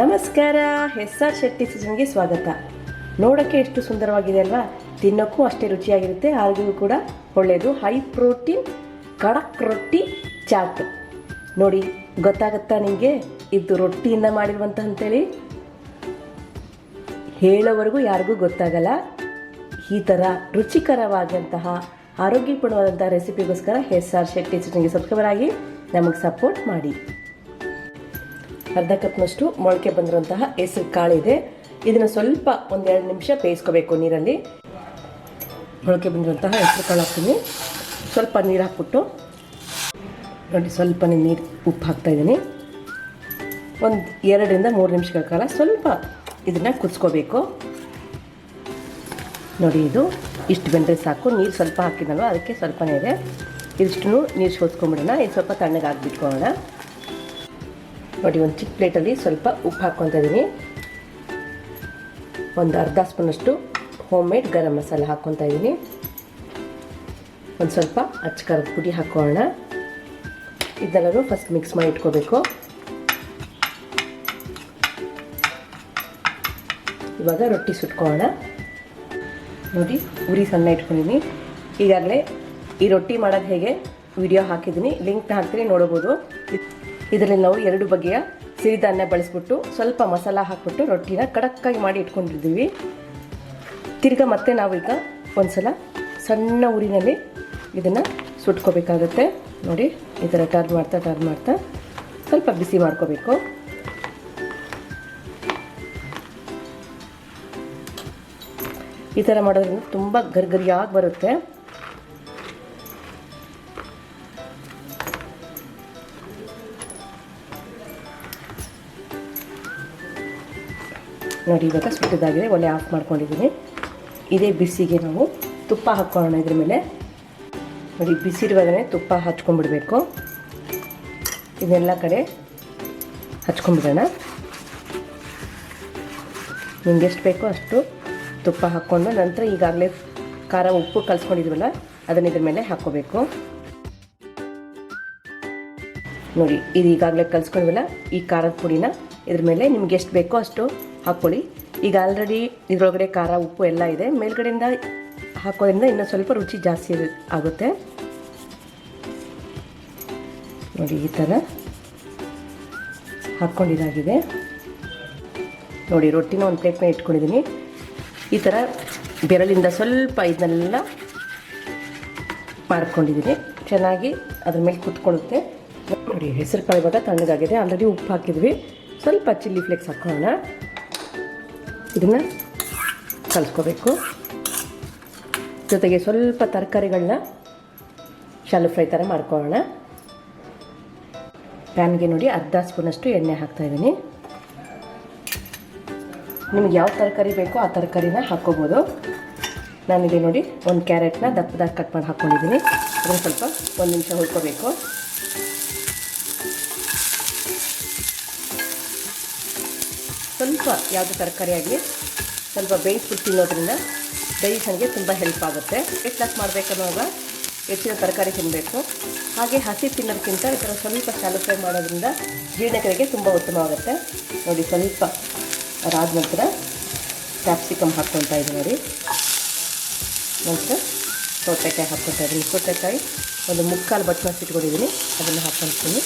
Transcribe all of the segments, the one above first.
ನಮಸ್ಕಾರ, S R Shetty ಸೀಸನ್ಗೆ ಸ್ವಾಗತ. ನೋಡೋಕ್ಕೆ ಎಷ್ಟು ಸುಂದರವಾಗಿದೆ ಅಲ್ವಾ? ತಿನ್ನೋಕ್ಕೂ ಅಷ್ಟೇ ರುಚಿಯಾಗಿರುತ್ತೆ, ಆರೋಗ್ಯಕ್ಕೂ ಕೂಡ ಒಳ್ಳೆಯದು ಹೈ ಪ್ರೋಟೀನ್ ಕಡಕ್ ರೊಟ್ಟಿ, ಚಾಟ್. ನೋಡಿ, ಗೊತ್ತಾಗುತ್ತಾ ನಿಮಗೆ? ಇದು ರೊಟ್ಟಿಯಿಂದ ಮಾಡಿರುವಂತ ಅಂತೇಳಿ ಹೇಳೋವರೆಗೂ ಯಾರಿಗೂ ಗೊತ್ತಾಗಲ್ಲ. ಈ ಥರ ರುಚಿಕರವಾದಂತಹ, ಆರೋಗ್ಯಪೂರ್ಣವಾದಂತಹ ರೆಸಿಪಿಗೋಸ್ಕರ ಎಸ್ ಆರ್ ಶೆಟ್ಟಿ ಸೀಸನ್ಗೆ ಸಬ್ಸ್ಕ್ರೈಬರ್ ಆಗಿ ನಮಗೆ ಸಪೋರ್ಟ್ ಮಾಡಿ. ಅರ್ಧ ಕಪ್ನಷ್ಟು ಮೊಳಕೆ ಬಂದಿರುವಂತಹ ಹೆಸರು ಕಾಳಿದೆ. ಇದನ್ನು ಸ್ವಲ್ಪ ಒಂದೆರಡು ನಿಮಿಷ ಬೇಯಿಸ್ಕೋಬೇಕು ನೀರಲ್ಲಿ. ಮೊಳಕೆ ಬಂದಿರುವಂತಹ ಹೆಸರು ಕಾಳು ಹಾಕ್ತೀನಿ. ಸ್ವಲ್ಪ ನೀರು ಹಾಕ್ಬಿಟ್ಟು. ನೋಡಿ ಸ್ವಲ್ಪ ನೀರು ಉಪ್ಪು ಹಾಕ್ತಾ ಇದ್ದೀನಿ. ಒಂದು ಎರಡರಿಂದ ಮೂರು ನಿಮಿಷಗಳ ಕಾಲ ಸ್ವಲ್ಪ ಇದನ್ನು ಕುದಿಸ್ಕೋಬೇಕು. ನೋಡಿ, ಇದು ಇಷ್ಟು ಬೆಂದರೆ ಸಾಕು. ನೀರು ಸ್ವಲ್ಪ ಹಾಕಿದ್ನಲ್ವ? ಅದಕ್ಕೆ ಸ್ವಲ್ಪನೇ ಇದೆ. ಇದಿಷ್ಟು ನೀರು ಸೋಸ್ಕೊಂಬಿಡೋಣ ಇದು ಸ್ವಲ್ಪ ತಣ್ಣಗೆ ಹಾಕ್ಬಿಟ್ಕೊಳ್ಳೋಣ ನೋಡಿ, ಒಂದು ಚಿಕ್ಕ ಪ್ಲೇಟಲ್ಲಿ ಸ್ವಲ್ಪ ಉಪ್ಪು ಹಾಕ್ಕೊತ ಇದ್ದೀನಿ ಒಂದು ಅರ್ಧ ಸ್ಪೂನಷ್ಟು ಹೋಮ್ ಮೇಡ್ ಗರಂ ಮಸಾಲೆ ಹಾಕ್ಕೊತ ಇದ್ದೀನಿ ಒಂದು ಸ್ವಲ್ಪ ಅಚ್ಚ ಖಾರದ ಪುಡಿ ಹಾಕೋಣ. ಇದೆಲ್ಲರೂ ಫಸ್ಟ್ ಮಿಕ್ಸ್ ಮಾಡಿ ಇಟ್ಕೋಬೇಕು. ಇವಾಗ ರೊಟ್ಟಿ ಸುಟ್ಕೊಳ್ಳೋಣ. ನೋಡಿ, ಉರಿ ಸಣ್ಣ ಇಟ್ಕೊಂಡಿದ್ದೀನಿ ಈಗಾಗಲೇ ಈ ರೊಟ್ಟಿ ಮಾಡೋದು ಹೇಗೆ? ವಿಡಿಯೋ ಹಾಕಿದ್ದೀನಿ ಲಿಂಕ್ನ ಹಾಕ್ತೀನಿ, ನೋಡ್ಬೋದು. ಇದರಲ್ಲಿ ನಾವು ಎರಡು ಬಗೆಯ ಸಿರಿಧಾನ್ಯ ಬಳಸ್ಬಿಟ್ಟು ಸ್ವಲ್ಪ ಮಸಾಲ ಹಾಕ್ಬಿಟ್ಟು ರೊಟ್ಟಿನ ಕಡಕ್ಕಾಗಿ ಮಾಡಿ ಇಟ್ಕೊಂಡಿದ್ದೀವಿ. ತಿರ್ಗಾ ಮತ್ತೆ ನಾವೀಗ ಒಂದ್ಸಲ ಸಣ್ಣ ಊರಿನಲ್ಲಿ ಇದನ್ನು ಸುಟ್ಕೋಬೇಕಾಗುತ್ತೆ. ನೋಡಿ, ಈ ಥರ ಟರ್ನ್ ಮಾಡ್ತಾ ಟರ್ನ್ ಮಾಡ್ತಾ ಸ್ವಲ್ಪ ಬಿಸಿ ಮಾಡ್ಕೋಬೇಕು. ಈ ಥರ ಮಾಡೋದ್ರಿಂದ ತುಂಬ ಗರ್ಗರಿಯಾಗಿ ಬರುತ್ತೆ. ನೋಡಿ ಇವಾಗ ಸುಟ್ಟದಾಗಿದೆ, ಒಲೆ ಆಫ್ ಮಾಡ್ಕೊಂಡಿದ್ದೀನಿ. ಇದೇ ಬಿಸಿಗೆ ನಾವು ತುಪ್ಪ ಹಾಕ್ಕೊಳ್ಳೋಣ ಇದ್ರ ಮೇಲೆ. ನೋಡಿ ಬಿಸಿ ಇರುವಾಗಲೇ ತುಪ್ಪ ಹಚ್ಕೊಂಡ್ಬಿಡ್ಬೇಕು. ಇದೆಲ್ಲ ಕಡೆ ಹಚ್ಕೊಂಡ್ಬಿಡೋಣ. ನಿಮ್ಗೆ ಎಷ್ಟು ಬೇಕೋ ಅಷ್ಟು ತುಪ್ಪ ಹಾಕ್ಕೊಂಡು ನಂತರ ಈಗಾಗಲೇ ಖಾರ ಉಪ್ಪು ಕಲಿಸ್ಕೊಂಡಿದ್ವಲ್ಲ, ಅದನ್ನ ಇದ್ರ ಮೇಲೆ ಹಾಕ್ಕೋಬೇಕು. ನೋಡಿ, ಇದು ಈಗಾಗಲೇ ಕಲಿಸ್ಕೊಂಡಿವಲ್ಲ, ಈ ಖಾರದ ಪುಡಿನ ಇದ್ರ ಮೇಲೆ ನಿಮ್ಗೆ ಎಷ್ಟು ಬೇಕೋ ಅಷ್ಟು ಹಾಕ್ಕೊಳ್ಳಿ. ಈಗ ಆಲ್ರೆಡಿ ಇದರೊಳಗಡೆ ಖಾರ, ಉಪ್ಪು ಎಲ್ಲ ಇದೆ. ಮೇಲ್ಗಡೆಯಿಂದ ಹಾಕೋದ್ರಿಂದ ಇನ್ನೂ ಸ್ವಲ್ಪ ರುಚಿ ಜಾಸ್ತಿ ಆಗುತ್ತೆ. ನೋಡಿ, ಈ ಥರ ಹಾಕ್ಕೊಂಡಿದ್ದಾಗಿದೆ ನೋಡಿ, ರೊಟ್ಟಿನ ಒಂದು ಪ್ಲೇಟ್ನ ಇಟ್ಕೊಂಡಿದ್ದೀನಿ ಈ ಥರ ಬೆರಳಿಂದ ಸ್ವಲ್ಪ ಇದನ್ನೆಲ್ಲ ಮಾಡ್ಕೊಂಡಿದ್ದೀನಿ ಚೆನ್ನಾಗಿ ಅದ್ರ ಮೇಲೆ ಕುತ್ಕೊಳ್ಳುತ್ತೆ. ನೋಡಿ, ಹೆಸರು ಕಾಳು ಇವಾಗ ತಣ್ಣಗಾಗಿದೆ. ಆಲ್ರೆಡಿ ಉಪ್ಪು ಹಾಕಿದ್ವಿ. ಸ್ವಲ್ಪ ಚಿಲ್ಲಿ ಫ್ಲೇಕ್ಸ್ ಹಾಕೋಣ. ಇದನ್ನು ಕಲಿಸ್ಕೋಬೇಕು. ಜೊತೆಗೆ ಸ್ವಲ್ಪ ತರಕಾರಿಗಳನ್ನ ಶಾಲು ಫ್ರೈ ಥರ ಮಾಡ್ಕೊಳ್ಳೋಣ. ಪ್ಯಾನ್ಗೆ ನೋಡಿ ಅರ್ಧ ಸ್ಪೂನಷ್ಟು ಎಣ್ಣೆ ಹಾಕ್ತಾಯಿದ್ದೀನಿ ನಿಮ್ಗೆ ಯಾವ ತರಕಾರಿ ಬೇಕೋ ಆ ತರಕಾರಿನ ಹಾಕ್ಕೋಬೋದು. ನಾನಿದೆ ನೋಡಿ ಒಂದು ಕ್ಯಾರೆಟ್ನ ದಪ್ಪದಾಗಿ ಕಟ್ ಮಾಡಿ ಹಾಕ್ಕೊಂಡಿದ್ದೀನಿ ಅದನ್ನು ಸ್ವಲ್ಪ ಒಂದು ನಿಮಿಷ ಹುರ್ಕೋಬೇಕು. ಸ್ವಲ್ಪ ಯಾವುದೇ ತರಕಾರಿ ಆಗಲಿ, ಸ್ವಲ್ಪ ಬೇಯಿಸ್ಬಿಟ್ಟು ತಿನ್ನೋದ್ರಿಂದ ಡೈಜೆಷನ್ಗೆ ತುಂಬ ಹೆಲ್ಪ್ ಆಗುತ್ತೆ. ವೆಯ್ಟ್ ಲಾಸ್ ಮಾಡಬೇಕನ್ನುವಾಗ ಹೆಚ್ಚಿನ ತರಕಾರಿ ತಿನ್ನಬೇಕು ಹಾಗೆ ಹಸಿ ತಿನ್ನೋದಕ್ಕಿಂತ ಈ ಥರ ಸ್ವಲ್ಪ ಸ್ಯಾಲಿಫೈ ಮಾಡೋದ್ರಿಂದ ಜೀರ್ಣಕ್ರಿಯೆಗೆ ತುಂಬ ಉತ್ತಮವಾಗುತ್ತೆ. ನೋಡಿ, ಸ್ವಲ್ಪ ಅದಾದ ನಂತರ ಕ್ಯಾಪ್ಸಿಕಮ್ ಹಾಕ್ಕೊತಾ ಇದ್ದೀನಿ ನೋಡಿ. ನಂತರ ಸೌತೆಕಾಯಿ ಹಾಕ್ಕೊತಾ ಇದ್ದೀನಿ. ಸೌತೆಕಾಯಿ ಒಂದು ಮುಕ್ಕಾಲು ಬಟ್ನ ಇಟ್ಕೊಂಡಿದ್ದೀನಿ. ಅದನ್ನು ಹಾಕ್ಕೊಳ್ತೀನಿ.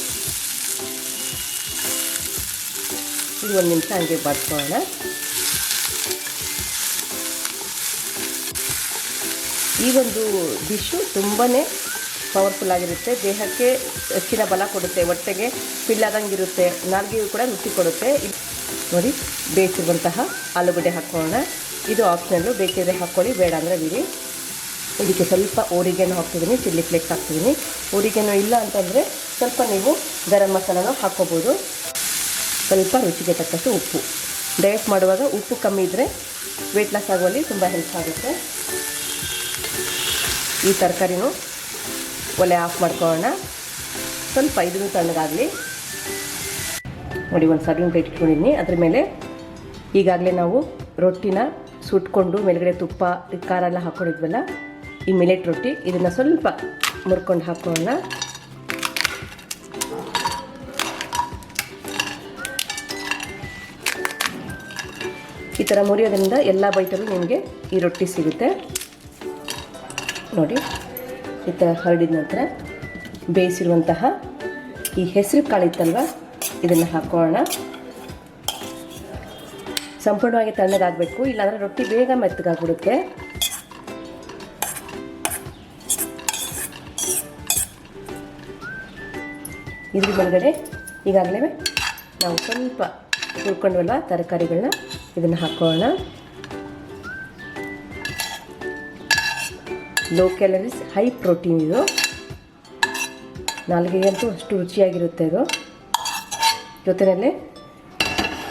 ಇದು ಒಂದು ನಿಮಿಷ ಹಂಗೆ ಬಾಡ್ಕೊಳ್ಳೋಣ ಈ ಒಂದು ಡಿಶ್ಶು ತುಂಬಾ ಪವರ್ಫುಲ್ ಆಗಿರುತ್ತೆ. ದೇಹಕ್ಕೆ ಹೆಚ್ಚಿನ ಬಲ ಕೊಡುತ್ತೆ, ಹೊಟ್ಟೆಗೆ ಇರುತ್ತೆ, ನಾಲ್ಗೆಯೂ ಕೂಡ ರುಚಿ ಕೊಡುತ್ತೆ. ನೋಡಿ ಬೇಯಿಸಿರುವಂತಹ ಆಲೂಗಡ್ಡೆ ಹಾಕ್ಕೊಳ್ಳೋಣ ಇದು ಆಪ್ಷನಲ್ಲು ಬೇಕಿದ್ರೆ ಹಾಕ್ಕೊಳ್ಳಿ ಬೇಡ ಅಂದರೆ ಬಿಡಿ. ಇದಕ್ಕೆ ಸ್ವಲ್ಪ ಓರಿಗೆನೂ ಹಾಕ್ತಿದ್ದೀನಿ, ಚಿಲ್ಲಿ ಫ್ಲೇಕ್ಸ್ ಹಾಕ್ತಿದ್ದೀನಿ. ಹೋರಿಗೆನೂ ಇಲ್ಲ ಅಂತಂದರೆ ಸ್ವಲ್ಪ ನೀವು ಗರಂ ಮಸಾಲನೂ ಹಾಕ್ಕೋಬೋದು ಸ್ವಲ್ಪ ರುಚಿಗೆ ತಕ್ಕಷ್ಟು ಉಪ್ಪು. ಡಯಟ್ ಮಾಡುವಾಗ ಉಪ್ಪು ಕಮ್ಮಿ ಇದ್ದರೆ ವೆಯ್ಟ್ ಲಾಸ್ ಆಗುವಲ್ಲಿ ತುಂಬ ಹೆಲ್ಪ್ ಆಗುತ್ತೆ. ಈ ತರಕಾರಿನೂ ಒಲೆ ಆಫ್ ಮಾಡ್ಕೊಳ್ಳೋಣ. ಸ್ವಲ್ಪ ಇದನ್ನು ತಣ್ಣಗಾಗಲಿ. ನೋಡಿ ಒಂದು ಸರ್ವಿಂಗ್ ಪ್ಲೇಟ್ ಇಟ್ಕೊಂಡಿದ್ದೀನಿ ಅದ್ರ ಮೇಲೆ ಈಗಾಗಲೇ ನಾವು ರೊಟ್ಟಿನ ಸುಟ್ಕೊಂಡು ಮೇಲುಗಡೆ ತುಪ್ಪ, ಖಾರ ಎಲ್ಲ ಹಾಕ್ಕೊಂಡಿದ್ವಲ್ಲ ಈ ಮಿಲೆಟ್ ರೊಟ್ಟಿ, ಇದನ್ನು ಸ್ವಲ್ಪ ಮುರ್ಕೊಂಡು ಹಾಕೋಣ ಈ ಥರ ಮುರಿಯೋದ್ರಿಂದ ಎಲ್ಲ ಬೈಟಲ್ಲೂ ನಿಮಗೆ ಈ ರೊಟ್ಟಿ ಸಿಗುತ್ತೆ. ನೋಡಿ, ಈ ಥರ ಹರಡಿದ ನಂತರ ಬೇಯಿಸಿರುವಂತಹ ಈ ಹೆಸರು ಕಾಳು ಇತ್ತಲ್ವ ಇದನ್ನು ಹಾಕೋಣ. ಸಂಪೂರ್ಣವಾಗಿ ತಣ್ಣಗಾಗಬೇಕು. ಇಲ್ಲಾಂದರೆ ರೊಟ್ಟಿ ಬೇಗ ಮೆತ್ತಗಾಗ್ಬಿಡುತ್ತೆ. ಇದ್ರ ಮೇಲ್ಗಡೆ ಈಗಾಗಲೇ ನಾವು ಸ್ವಲ್ಪ ಹುರ್ಕೊಂಡ್ವಲ್ವ ತರಕಾರಿಗಳನ್ನ. ಇದನ್ನು ಹಾಕೋಣ. ಲೋ ಕ್ಯಾಲರೀಸ್ ಹೈ ಪ್ರೋಟೀನ್ ಇದು. ನಾಲ್ಗೆಗಂತೂ ಅಷ್ಟು ರುಚಿಯಾಗಿರುತ್ತೆ ಇದು. ಜೊತೆಯಲ್ಲಿ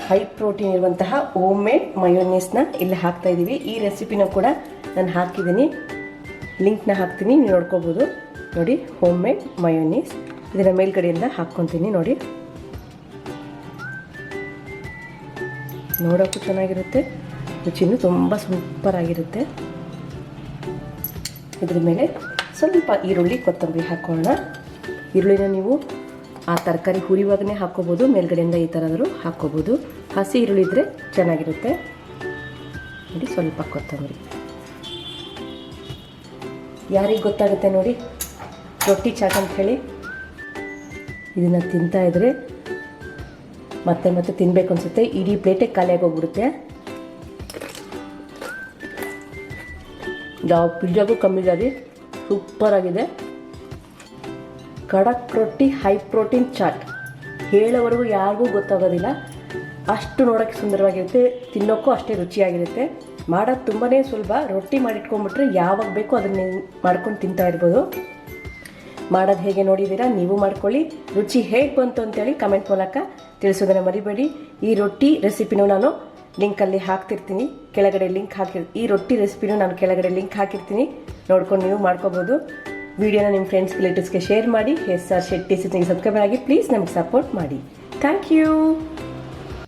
ಹೈ ಪ್ರೋಟೀನ್ ಇರುವಂತಹ ಓಮ್ ಮೇಡ್ ಮಯೋನೀಸ್ನ ಇಲ್ಲಿ ಹಾಕ್ತಾ ಇದ್ದೀವಿ ಈ ರೆಸಿಪಿನ ಕೂಡ ನಾನು ಹಾಕಿದ್ದೀನಿ ಲಿಂಕ್ನ ಹಾಕ್ತೀನಿ, ನೀವು ನೋಡ್ಕೋಬೋದು. ನೋಡಿ ಹೋಮ್ ಮೇಡ್ ಮಯೋನೀಸ್ ಇದರ ಮೇಲ್ಗಡೆಯಿಂದ ಹಾಕ್ಕೊತೀನಿ, ನೋಡಿ. ನೋಡೋಕ್ಕೂ ಚೆನ್ನಾಗಿರುತ್ತೆ. ರುಚಿನೂ ತುಂಬ ಸೂಪರ್ ಆಗಿರುತ್ತೆ. ಇದ್ರ ಮೇಲೆ ಸ್ವಲ್ಪ ಈರುಳ್ಳಿ, ಕೊತ್ತಂಬರಿ ಹಾಕೋಣ ಈರುಳ್ಳಿನ ನೀವು ಆ ತರಕಾರಿ ಹುರಿವಾಗನೇ ಹಾಕ್ಕೋಬೋದು ಮೇಲ್ಗಡೆಯಿಂದ ಈ ಥರದರೂ ಹಾಕ್ಕೋಬೋದು ಹಸಿ ಈರುಳ್ಳಿ ಇದ್ದರೆ ಚೆನ್ನಾಗಿರುತ್ತೆ. ನೋಡಿ, ಸ್ವಲ್ಪ ಕೊತ್ತಂಬರಿ. ಯಾರಿಗೆ ಗೊತ್ತಾಗುತ್ತೆ ನೋಡಿ? ರೊಟ್ಟಿ ಚಾಟ್ ಅಂತ ಹೇಳಿ. ಇದನ್ನು ತಿಂತಾ ಇದ್ರೆ ಮತ್ತೆ ಮತ್ತೆ ತಿನ್ನಬೇಕು ಅನಿಸುತ್ತೆ. ಇಡೀ ಪ್ಲೇಟೇ ಖಾಲಿಯಾಗಿ ಹೋಗ್ಬಿಡುತ್ತೆ. ಯಾವ ಪಿಜ್ಜಾಗೂ ಕಮ್ಮಿ ಜಾರಿ ಸೂಪರ್ ಆಗಿದೆ. ಕಡಕ್ ರೊಟ್ಟಿ ಹೈ ಪ್ರೋಟೀನ್ ಚಾಟ್ ಹೇಳೋವರೆಗೂ ಯಾರಿಗೂ ಗೊತ್ತಾಗೋದಿಲ್ಲ. ಅಷ್ಟು ನೋಡೋಕ್ಕೆ ಸುಂದರವಾಗಿರುತ್ತೆ. ತಿನ್ನೋಕ್ಕೂ ಅಷ್ಟೇ ರುಚಿಯಾಗಿರುತ್ತೆ. ಮಾಡೋದು ತುಂಬಾ ಸುಲಭ. ರೊಟ್ಟಿ ಮಾಡಿಟ್ಕೊಂಡ್ಬಿಟ್ರೆ ಯಾವಾಗ ಬೇಕೋ ಅದನ್ನ ಮಾಡ್ಕೊಂಡು ತಿಂತಾ ಇರ್ಬೋದು. ಮಾಡೋದು ಹೇಗೆ ನೋಡಿದ್ದೀರಾ? ನೀವು ಮಾಡ್ಕೊಳ್ಳಿ. ರುಚಿ ಹೇಗೆ ಬಂತು ಅಂತೇಳಿ ಕಮೆಂಟ್ ಮೂಲಕ. ತಿಳಿಸೋದನ್ನು ಮರಿಬೇಡಿ. ಈ ರೊಟ್ಟಿ ರೆಸಿಪಿನೂ ನಾನು ಲಿಂಕಲ್ಲಿ ಹಾಕ್ತಿರ್ತೀನಿ. ಕೆಳಗಡೆ ಲಿಂಕ್ ಹಾಕಿ ಈ ರೊಟ್ಟಿ ರೆಸಿಪಿನೂ ನಾನು ಕೆಳಗಡೆ ಲಿಂಕ್ ಹಾಕಿರ್ತೀನಿ. ನೋಡ್ಕೊಂಡು ನೀವು ಮಾಡ್ಕೋಬೋದು. ವಿಡಿಯೋನ ನಿಮ್ಮ ಫ್ರೆಂಡ್ಸ್ ರಿಲೇಟಿವ್ಸ್ಗೆ ಶೇರ್ ಮಾಡಿ. S R Shetty Singh subscriber ಆಗಿ ಪ್ಲೀಸ್ ನಮಗೆ ಸಪೋರ್ಟ್ ಮಾಡಿ. Thank you